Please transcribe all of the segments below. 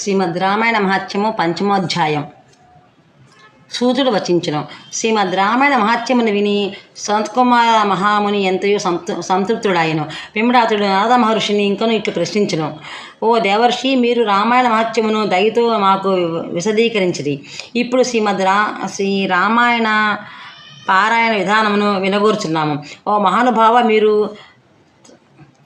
శ్రీమద్ రామాయణ మహాత్యము పంచమోధ్యాయం. సూతుడు వచించను. శ్రీమద్ రామాయణ మహాత్యమును విని సంతకుమార మహాముని ఎంతయో సంతృ సంతృప్తుడాయను పిమ్మడాతుడు నారద మహర్షిని ఇంకను ఇట్లు ప్రశ్నించను. ఓ దేవర్షి మీరు రామాయణ మహాత్యమును దయతో మాకు విశదీకరించిది ఇప్పుడు శ్రీమద్ రా శ్రీ రామాయణ పారాయణ విధానమును వినగూర్చున్నాము. ఓ మహానుభావ మీరు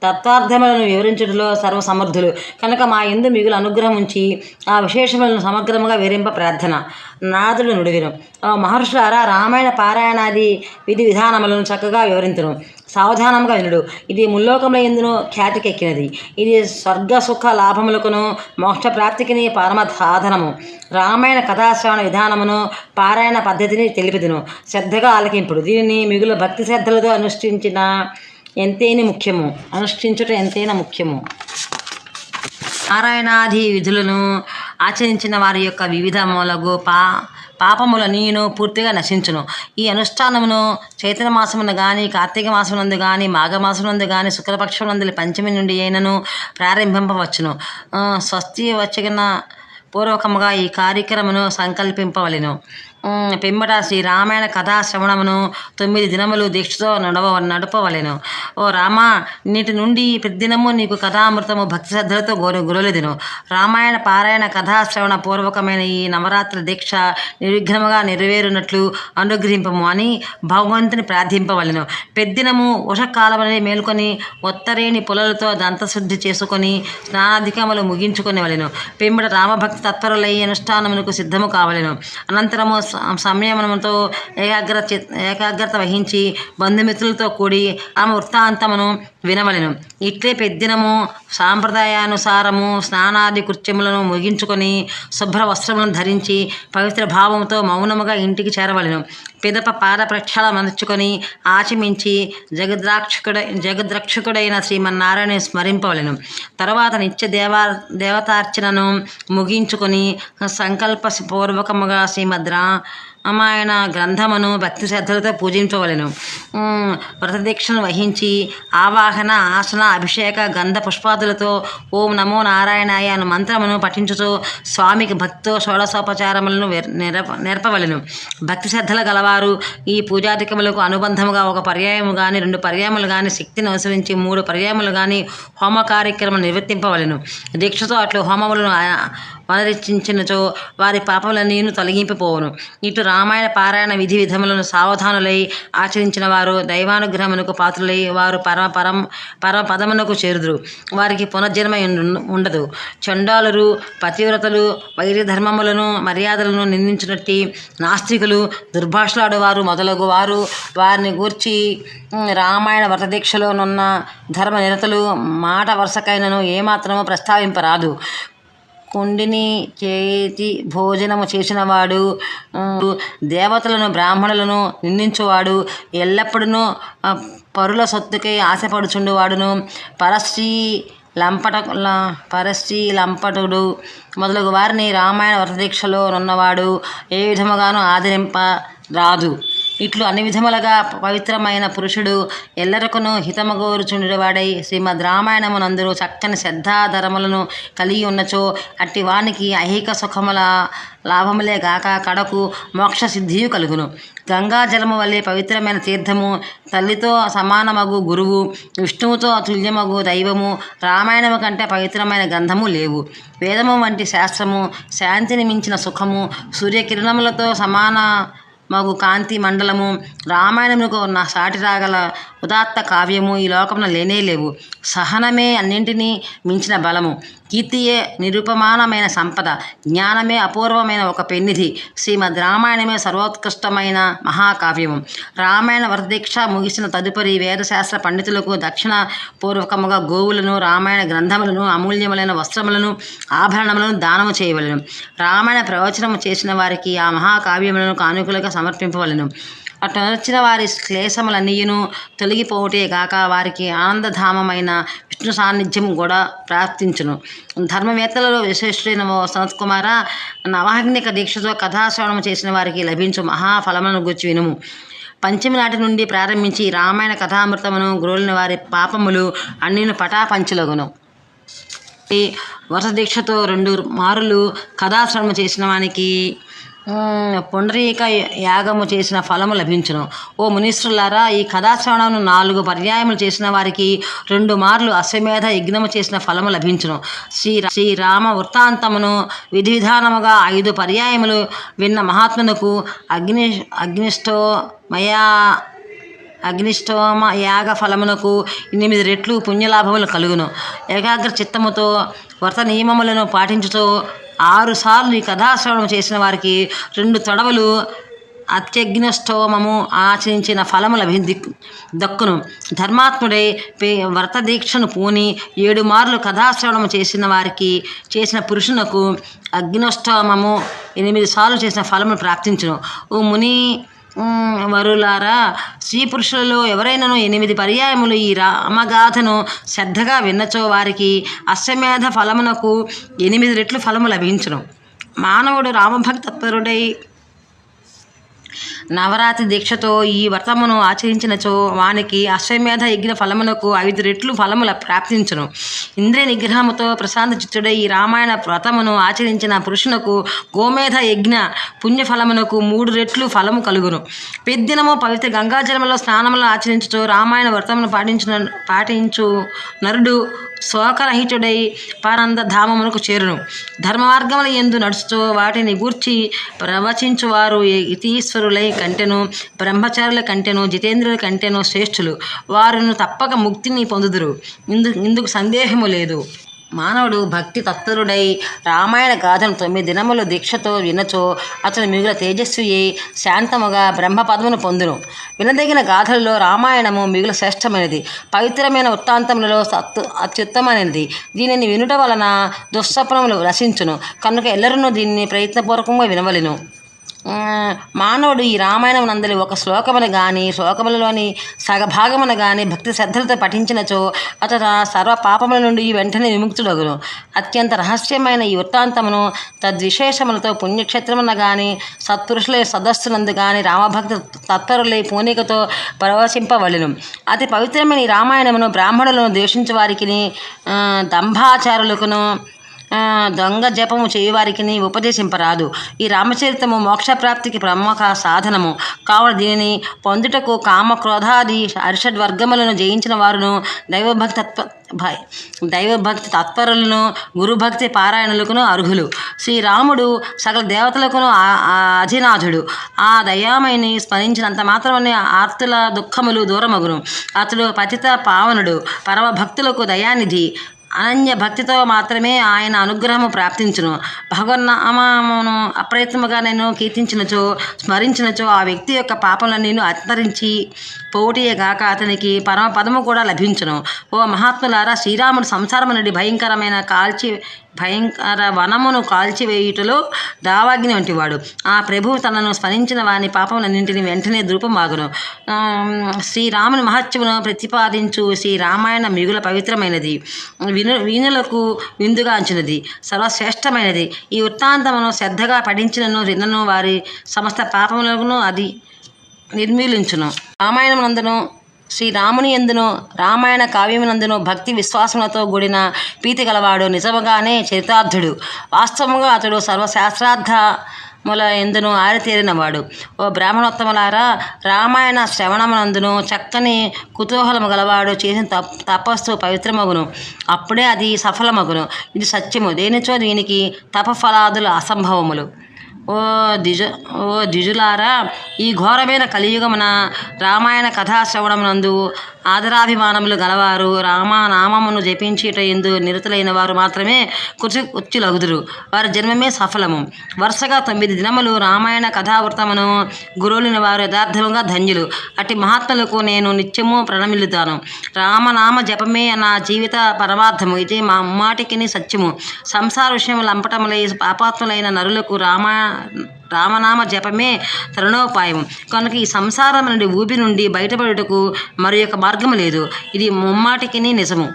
తత్వార్థములను వివరించుటలో సర్వసమర్థులు. కనుక మా ఎందు మిగులు అనుగ్రహం ఉంచి ఆ విశేషములను సమగ్రముగా వివరింప ప్రార్థన. నాదుడు నుడివిను. ఆ మహర్షులారా రామాయణ పారాయణాది విధి విధానములను చక్కగా వివరించను సావధానంగా వినుడు. ఇది ముల్లోకంలో ఎందును ఖ్యాతికెక్కినది. ఇది స్వర్గ సుఖ లాభములకును మోక్ష ప్రాప్తికిని పరమ సాధనము రామాయణ కథాశ్రవణ విధానమును పారాయణ పద్ధతిని తెలిపిదును. శ్రద్ధగా ఆలకింపుడు. దీనిని మిగులు భక్తి శ్రద్ధలతో అనుష్ఠించిన ఎంతైనా ముఖ్యము. అనుష్ఠించుట ఎంతైనా ముఖ్యము. నారాయణాది విధులను ఆచరించిన వారి యొక్క వివిధ మూలగు పా పాపముల నేను పూర్తిగా నశించును. ఈ అనుష్ఠానమును చైతన్య మాసమున కానీ కార్తీక మాసమునందు కానీ మాఘమాసమునందు కానీ శుక్లపక్షమునందు పంచమి నుండి అయినను ప్రారంభింపవచ్చును. స్వస్తి వచ్చిన పూర్వకముగా ఈ కార్యక్రమను సంకల్పింపవలెను. పిమ్మట శ్రీ రామాయణ కథా శ్రవణమును తొమ్మిది దినములు దీక్షతో నడవ నడపవలెను. ఓ రామ నీటి నుండి ప్రతిదినము నీకు కథామృతము భక్తి శ్రద్ధలతో గోరు గురలేదును. రామాయణ పారాయణ కథా శ్రవణ పూర్వకమైన ఈ నవరాత్రి దీక్ష నిర్విఘ్నముగా నెరవేరునట్లు అనుగ్రహింపము అని భగవంతుని ప్రార్థింపవలెను. పెద్దినము ఉషకాలమని మేల్కొని ఒత్తరేని పొలలతో దంతశుద్ధి చేసుకొని స్నానాధికములు ముగించుకొని వలెను పిమ్మట రామభక్తి తత్పరులై అనుష్ఠానమునకు సిద్ధము కావలెను. అనంతరము సంయమనముతో ఏకాగ్ర చి- ఏకాగ్రత వహించి బంధుమిత్రులతో కూడి ఆమె వృత్తాంతమును వినవలెను. ఇట్లే పెద్దినము సాంప్రదాయానుసారము స్నానాది కృత్యములను ముగించుకొని శుభ్ర వస్త్రములను ధరించి పవిత్ర భావముతో మౌనముగా ఇంటికి చేరవలెను. పిదప పాద ప్రక్షాళ మనుచుకొని ఆచమించి జగద్రాక్షకుడ జగద్రక్షకుడైన శ్రీమన్నారాయణ స్మరింపవలను. తర్వాత నిత్య దేవా దేవతార్చనను ముగించుకొని సంకల్ప పూర్వకముగా శ్రీమద్రా అమ్మాయన గ్రంథమును భక్తి శ్రద్ధలతో పూజించవలెను వ్రతదీక్షను వహించి ఆవాహన ఆసన అభిషేక గంధ పుష్పాదులతో ఓం నమో నారాయణాయ అను మంత్రమును పఠించుతూ స్వామికి భక్తితో షోడశోపచారములను వెర్- నెరప నేర్పవలెను. భక్తి శ్రద్ధల గలవారు ఈ పూజాధికములకు అనుబంధముగా ఒక పర్యాయము కానీ రెండు పర్యాములు కానీ శక్తిని అనుసరించి మూడు పర్యాములు కానీ హోమ కార్యక్రమం నిర్వర్తింపవలెను. దీక్షతో అట్లు హోమములను ఆ- వారి పాపములన్నీను తొలగింపిపోవును ఇటు రామాయణ పారాయణ విధి విధములను సావధానులై ఆచరించిన వారు దైవానుగ్రహమునకు పాత్రులై వారు పరమ పరం పరమ పదమునకు చేరుదురు. వారికి పునర్జన్మ ఉండదు. చండాలురు పతివ్రతలు వైద్య ధర్మములను మర్యాదలను నిందించినట్టి నాస్తికులు దుర్భాషలాడువారు మొదలగు వారు వారిని గూర్చి రామాయణ వ్రతదీక్షలోనున్న ధర్మ నిరతలు మాట వరుసకైనను ఏమాత్రము ప్రస్తావింపరాదు. కుండిని చేతి భోజనము చేసినవాడు దేవతలను బ్రాహ్మణులను నిందించువాడు ఎల్లప్పుడూ పరుల సొత్తుకై ఆశపడుచుండువాడును. పరశ్రీ లంపట పరశ్రీ లంపటుడు మొదలగు వారిని రామాయణ వ్రతదీక్షలో ఉన్నవాడు ఏ విధముగాను ఆదరింప రాదు. ఇట్లు అన్ని విధములుగా పవిత్రమైన పురుషుడు ఎల్లరకును హితమగోరుచుండేవాడై శ్రీమద్ రామాయణమునందరూ చక్కని శ్రద్ధాధరములను కలిగి ఉన్నచో అట్టి వానికి ఐహిక సుఖముల లాభములే గాక కడకు మోక్ష సిద్ధియు కలుగును. గంగా జలము వల్లే పవిత్రమైన తీర్థము తల్లితో సమానమగు గురువు విష్ణువుతో తుల్యమగు దైవము రామాయణము కంటే పవిత్రమైన గంధము లేవు. వేదము వంటి శాస్త్రము శాంతిని మించిన సుఖము సూర్యకిరణములతో సమాన మగు కాంతి మండలము రామాయణమునకు ఉన్న సాటి రాగల ఉదాత్త కావ్యము ఈ లోకమున లేనే లేవు. సహనమే అన్నింటినీ మించిన బలము. కీర్తియే నిరుపమానమైన సంపద జ్ఞానమే అపూర్వమైన ఒక పెన్నిధి. శ్రీమద్ రామాయణమే సర్వోత్కృష్టమైన మహాకావ్యము. రామాయణ వరదీక్ష ముగిసిన తదుపరి వేదశాస్త్ర పండితులకు దక్షిణ పూర్వకముగా గోవులను రామాయణ గ్రంథములను అమూల్యములైన వస్త్రములను ఆభరణములను దానము చేయవలెను. రామాయణ ప్రవచనము చేసిన వారికి ఆ మహాకావ్యములను కానుకలుగా సమర్పింపవలను. అటు వారి క్లేశములన్నీయును తొలగిపోవుటే గాక వారికి ఆనందధామమైన విష్ణు సాన్నిధ్యం కూడా ప్రాప్తించును. ధర్మవేత్తలలో విశేషుడైన ఓ సనత్ కుమార నవాగ్నిక దీక్షతో కథాశ్రవణం చేసిన వారికి లభించు మహాఫలములను గుర్చి వినుము. పంచమి నాటి నుండి ప్రారంభించి రామాయణ కథామృతమును గురువులైన వారి పాపములు అన్నిను పటాపంచులగును. వరుస దీక్షతో రెండు మారులు కథాశ్రవణ చేసిన వానికి పుండరీక యాగము చేసిన ఫలము లభించును. ఓ మునీశ్వరులారా ఈ కథాశ్రవణను నాలుగు పర్యాయములు చేసిన వారికి రెండు మార్లు అశ్వమేధ యజ్ఞము చేసిన ఫలము లభించును. శ్రీ శ్రీరామ వృత్తాంతమును విధి విధానముగా ఐదు పర్యాయములు విన్న మహాత్మునకు అగ్ని అగ్నిష్టో మయా అగ్నిష్టోమ యాగ ఫలమునకు ఎనిమిది రెట్లు పుణ్యలాభములు కలుగును. ఏకాగ్ర చిత్తముతో వ్రత నియమములను పాటించుతూ ఆరుసార్లు ఈ కథాశ్రవణం చేసిన వారికి రెండు తొడవలు అత్యగ్నిష్టోమము ఆచరించిన ఫలము లభి దక్కును. ధర్మాత్ముడై వ్రత దీక్షను పూని ఏడు మార్లు కథాశ్రవణము చేసిన వారికి చేసిన పురుషునకు అగ్నిష్టోమము ఎనిమిది సార్లు చేసిన ఫలమును ప్రాప్తించును. ఓ ముని వరులారా స్త్రీ పురుషులలో ఎవరైనాను ఎనిమిది పర్యాయములు ఈ రామగాథను శ్రద్ధగా విన్నచో వారికి అశ్వమేధ ఫలమునకు ఎనిమిది రెట్లు ఫలము లభించును. మానవుడు రామభక్తత్వరుడై నవరాత్రి దీక్షతో ఈ వ్రతమును ఆచరించినచో వానికి అశ్వమేధ యజ్ఞ ఫలమునకు ఐదు రెట్లు ఫలముల ప్రాప్తించును. ఇంద్రియ నిగ్రహముతో ప్రశాంత చిత్తుడై ఈ రామాయణ వ్రతమును ఆచరించిన పురుషునకు గోమేధ యజ్ఞ పుణ్యఫలమునకు మూడు రెట్లు ఫలము కలుగును. పెద్దినము పవిత్ర గంగాజలములో స్నానములు ఆచరించుతూ రామాయణ వ్రతమును పాటించిన పాటించు నరుడు శోకరహితుడై పరంద చేరును. ధర్మమార్గముల ఎందు నడుస్తూ వాటిని గూర్చి ప్రవచించువారు ఇతీశ్వరులై కంటెను బ్రహ్మచారుల కంటెను జితేంద్రుల కంటెను శ్రేష్ఠులు. వారును తప్పక ముక్తిని పొందుదురు. ఇందు ఇందుకు సందేహము లేదు. మానవుడు భక్తి తత్పరుడై రామాయణ గాథను తొమ్మిది దినములు దీక్షతో వినచో అతను మిగుల తేజస్వియే శాంతముగా బ్రహ్మపదమును పొందును. వినదగిన గాథలలో రామాయణము మిగుల శ్రేష్టమైనది. పవిత్రమైన వృత్తాంతములలో సత్తు అత్యుత్తమైనది దీనిని వినుట వలన దుస్వప్నములు రసించును. కనుక ఎల్లరూ దీన్ని ప్రయత్నపూర్వకంగా వినవలను. మానవుడు ఈ రామాయణం నందలి ఒక శ్లోకమును గాని శ్లోకములలోని సగభాగమును గాని భక్తి శ్రద్ధలతో పఠించినచో అతడు సర్వ పాపముల నుండి వెంటనే విముక్తుడగును. అత్యంత రహస్యమైన ఈ వృత్తాంతమును తద్విశేషములతో పుణ్యక్షేత్రమున గాని సత్పురుషుల సదస్సునందు గాని రామభక్త తత్పరులై పూనికతో ప్రవశింపవలెను. అతి పవిత్రమైన ఈ రామాయణమును బ్రాహ్మణులను ద్వేషించు వారికి దంభాచారులకును దొంగ జపము చేయువారికి ఉపదేశింపరాదు. ఈ రామచరితము మోక్షప్రాప్తికి ప్రముఖ సాధనము. కావున దీనిని పొందుటకు కామ క్రోధాది అరిషడ్ వర్గములను జయించిన వారును దైవభక్తి తత్వ దైవభక్తి తత్పరులను గురుభక్తి పారాయణులకును అర్హులు. శ్రీరాముడు సకల దేవతలకును అధినాథుడు. ఆ దయామయని స్మరించినంత మాత్రమే ఆర్తుల దుఃఖములు దూరమగును. అతడు పతిత పావనుడు. పరమ భక్తులకు దయానిధి. అనన్య భక్తితో మాత్రమే ఆయన అనుగ్రహము ప్రాప్తించును. భగవన్నామమును అప్రయత్నముగా నేను కీర్తించినచో స్మరించినచో ఆ వ్యక్తి యొక్క పాపంలో నేను అంతరించి పోటీయగాక అతనికి పరమ పదము కూడా లభించును. ఓ మహాత్ములారా శ్రీరాముడు సంసారము నుండి భయంకరమైన కాల్చి భయంకర వనమును కాల్చివేయుటలో దావాగ్ని వంటివాడు ఆ ప్రభువు తనను స్మరించిన వాని పాపములన్నింటిని వెంటనే ధృపమాగును. శ్రీరాముని మహత్యమును ప్రతిపాదించు శ్రీ రామాయణ మిగుల పవిత్రమైనది. విను వీణులకు విందుగాంచినది సర్వశ్రేష్టమైనది. ఈ వృత్తాంతమును శ్రద్ధగా పఠించినను విన్నను వారి సమస్త పాపములను అది నిర్మూలించును. రామాయణమునందును శ్రీరాముని ఎందునో రామాయణ కావ్యమునందును భక్తి విశ్వాసములతో కూడిన ప్రీతి గలవాడు నిజముగానే చరితార్థుడు. వాస్తవంగా అతడు సర్వశాస్త్రార్థ ముల ఎందును ఆరితేరినవాడు. ఓ బ్రాహ్మణోత్తములారా రామాయణ శ్రవణమునందును చక్కని కుతూహలము గలవాడు చేసిన తప్ తపస్సు పవిత్రమగును. అప్పుడే అది సఫలమగును. ఇది సత్యము. దేనిచో దీనికి తపఫలాదులు అసంభవములు. ఓ ద్విజ ఓ ద్విజులారా ఈ ఘోరమైన కలియుగమున రామాయణ కథాశ్రవణమునందు ఆదరాభిమానములు గలవారు రామనామమును జపించేట ఎందు నిరతులైన వారు మాత్రమే కుచి ఉచ్చులగుదురు వారి జన్మమే సఫలము. వరుసగా తొమ్మిది దినములు రామాయణ కథావృతమును గురువులిన వారు యథార్థముగా ధన్యులు. అట్టి మహాత్ములకు నేను నిత్యము ప్రణమిల్లుతాను. రామనామ జపమే నా జీవిత పరమార్థము. ఇది మా అమ్మాటికి సత్యము. సంసార విషయములు అంపటములై పాపాత్ములైన నరులకు రామ రామనామ జపమే తరుణోపాయం. కనుక ఈ సంసారం నుండి ఊపి నుండి బయటపడుటకు మరి యొక్క మార్గము లేదు. ఇది ముమ్మాటికి నిజము.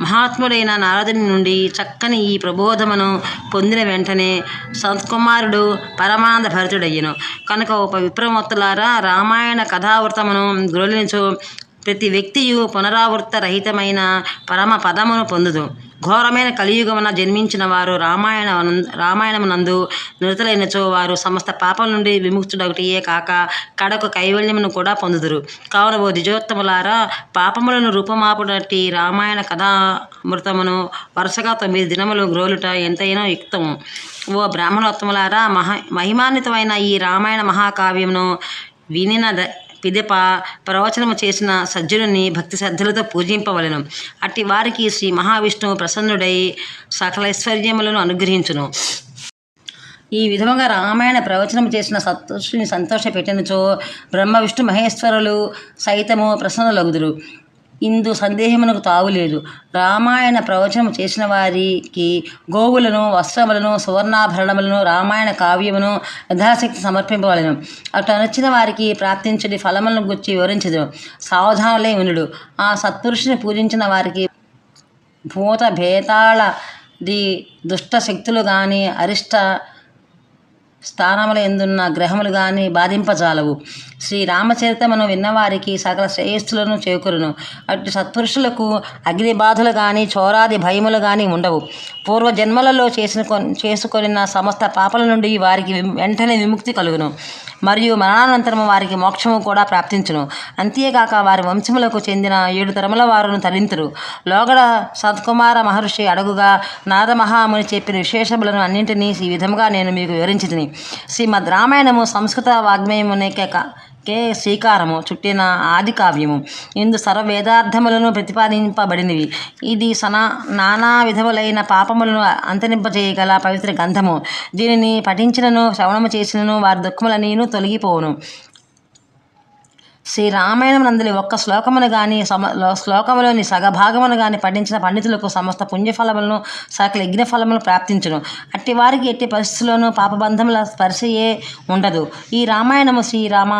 మహాత్ముడైన నారదుని నుండి చక్కని ఈ ప్రబోధమును పొందిన వెంటనే సంతకుమారుడు పరమానంద భరితుడయ్యను కనుక ఒక విప్రమత్తులారా రామాయణ కథావృతమును గ్రోలించు. ప్రతి వ్యక్తియు పునరావృత రహితమైన పరమ పదమును పొందుదు. ఘోరమైన కలియుగమున జన్మించిన వారు రామాయణ రామాయణమునందు నిరతలైనచో వారు సమస్త పాపం నుండి విముక్తుడొకటియే కాక కడకు కైవల్యమును కూడా పొందుదురు. కావున ఓ ద్విజోత్తములారా పాపములను రూపమాపునట్టి రామాయణ కథామృతమును వరుసగా తొమ్మిది దినములు గ్రోలుట ఎంతైనా యుక్తము. ఓ బ్రాహ్మణోత్తములారా మహ మహిమాన్వితమైన ఈ రామాయణ మహాకావ్యమును వినిన ద- పిదప ప్రవచనము చేసిన సజ్జనుని భక్తి శ్రద్ధలతో పూజింపవలెను. అట్టి వారికి శ్రీ మహావిష్ణువు ప్రసన్నుడై సకల ఐశ్వర్యములను అనుగ్రహించును. ఈ విధముగా రామాయణ ప్రవచనం చేసిన సంతోషుని సంతోషపెట్టినచో బ్రహ్మ విష్ణు మహేశ్వరులు సైతము ప్రసన్నలగుదురు. ఇందు సందేహమునకు తావులేదు. రామాయణ ప్రవచనం చేసిన వారికి గోవులను వస్త్రములను సువర్ణాభరణములను రామాయణ కావ్యమును యథాశక్తి సమర్పింపవలను. అటు నచ్చిన వారికి ప్రాప్తించని ఫలములను గుర్చి వివరించదు సావధానులై వినుడు ఆ సత్పురుషుని పూజించిన వారికి భూత భేతాళ ది దుష్ట శక్తులు కానీ అరిష్ట స్థానముల ఎందున్న గ్రహములు కానీ బాధింపజాలవు. శ్రీరామచరితమును విన్నవారికి సకల శ్రేయస్సులను చేకూరును. అటు సత్పురుషులకు అగ్ని బాధలు కానీ చోరాది భయములు కానీ ఉండవు. పూర్వ జన్మలలో చేసిన చేసుకొనిన సమస్త పాపల నుండి వారికి వెంటనే విముక్తి కలుగును. మరియు మరణానంతరము వారికి మోక్షము కూడా ప్రాప్తించును. అంతేకాక వారి వంశములకు చెందిన ఏడు తరముల వారును తరింతురు. లోగడ సత్కుమార మహర్షి అడుగుగా నాదమహాముని చెప్పిన విశేషములను అన్నింటినీ ఈ విధముగా నేను మీకు వివరించింది శ్రీమద్ రామాయణము సంస్కృత వాగ్మయమునే కా కే శ్రీకారము చుట్టిన ఆది కావ్యము. ఇందు సర్వ వేదార్థములను ప్రతిపాదింపబడినవి. ఇది సనా నానా విధములైన పాపములను అంతరింపజేయగల పవిత్ర గ్రంథము. దీనిని పఠించినను శ్రవణము చేసినను వారి దుఃఖములనీను తొలగిపోవును. శ్రీ రామాయణం నందలి ఒక్క శ్లోకమును గాని సమ శ్లోకములోని సగభాగమును గాని పఠించిన పండితులకు సమస్త పుణ్యఫలములను సకల యజ్ఞఫలములు ప్రాప్తించును. అట్టి వారికి ఎట్టి పరిస్థితుల్లోనూ పాపబంధముల స్పర్శయే ఉండదు. ఈ రామాయణము శ్రీరామ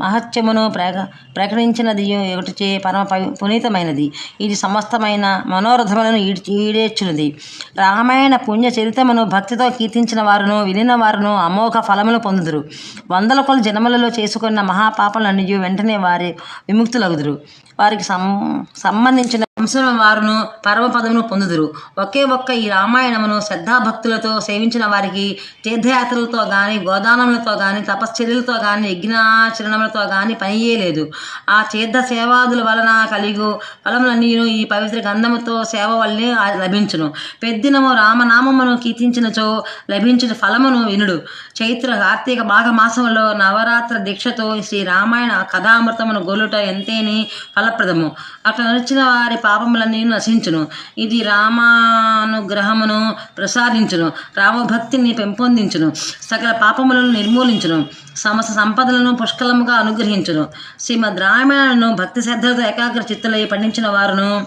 మహత్యమును ప్రక ప్రకటించినది ఒకటిచే పరమ పునీతమైనది. ఇది సమస్తమైన మనోరథములను ఈడ్- ఈడేర్చున్నది రామాయణ పుణ్య చరితమును భక్తితో కీర్తించిన వారును వినిన వారును అమోఘ ఫలములు పొందుదురు. వందల కొలు జన్మలలో చేసుకున్న మహాపాపలన్నీ వెంటనే వారి విముక్తులగుదురు. వారికి సం సంబంధించిన వంశం వారును పరమపదమును పొందుదురు. ఒకే ఒక్క ఈ రామాయణమును శ్రద్ధాభక్తులతో సేవించిన వారికి తీర్థయాత్రలతో కానీ గోదానములతో కానీ తపశ్చర్యలతో కానీ యజ్ఞాచరణములతో కానీ పనియే లేదు. ఆ తీర్థ సేవాదుల వలన కలిగు ఫలములన్నీను ఈ పవిత్ర గంధముతో సేవ వల్లే లభించును. పెద్దినము రామనామమును కీర్తించినచో లభించిన ఫలమును వినుడు. చైత్ర కార్తీక మాఘ మాసములో నవరాత్ర దీక్షతో శ్రీ రామాయణ కథామృతమును గొలుట ఎంతేని ఫలప్రదము. అట్లా నడిచిన వారి పాపములన్నీ నశించును. ఇది రామానుగ్రహమును ప్రసాదించును. రామభక్తిని పెంపొందించును. సకల పాపములను నిర్మూలించును. సమస్త సంపదలను పుష్కలముగా అనుగ్రహించును. శ్రీమద్ రామాయణను భక్తి శ్రద్ధలతో ఏకాగ్ర చిత్తులై పండించిన వారును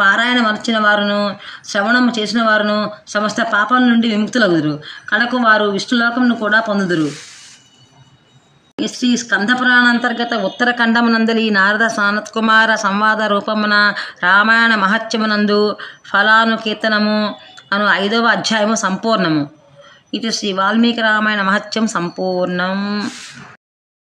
పారాయణ మరచిన వారును శ్రవణము చేసిన వారును సమస్త పాపం నుండి విముక్తులగుదురు. కడకు వారు విష్ణులోకమును కూడా పొందుదురు. శ్రీ స్కంద పురాణాంతర్గత ఉత్తరఖండమునందలి నారద సనత్కుమార సంవాద రూపమున రామాయణ మహత్యమునందు ఫలాను కీర్తనము అను ఐదవ అధ్యాయము సంపూర్ణము. ఇది శ్రీ వాల్మీకి రామాయణ మహత్యం సంపూర్ణం.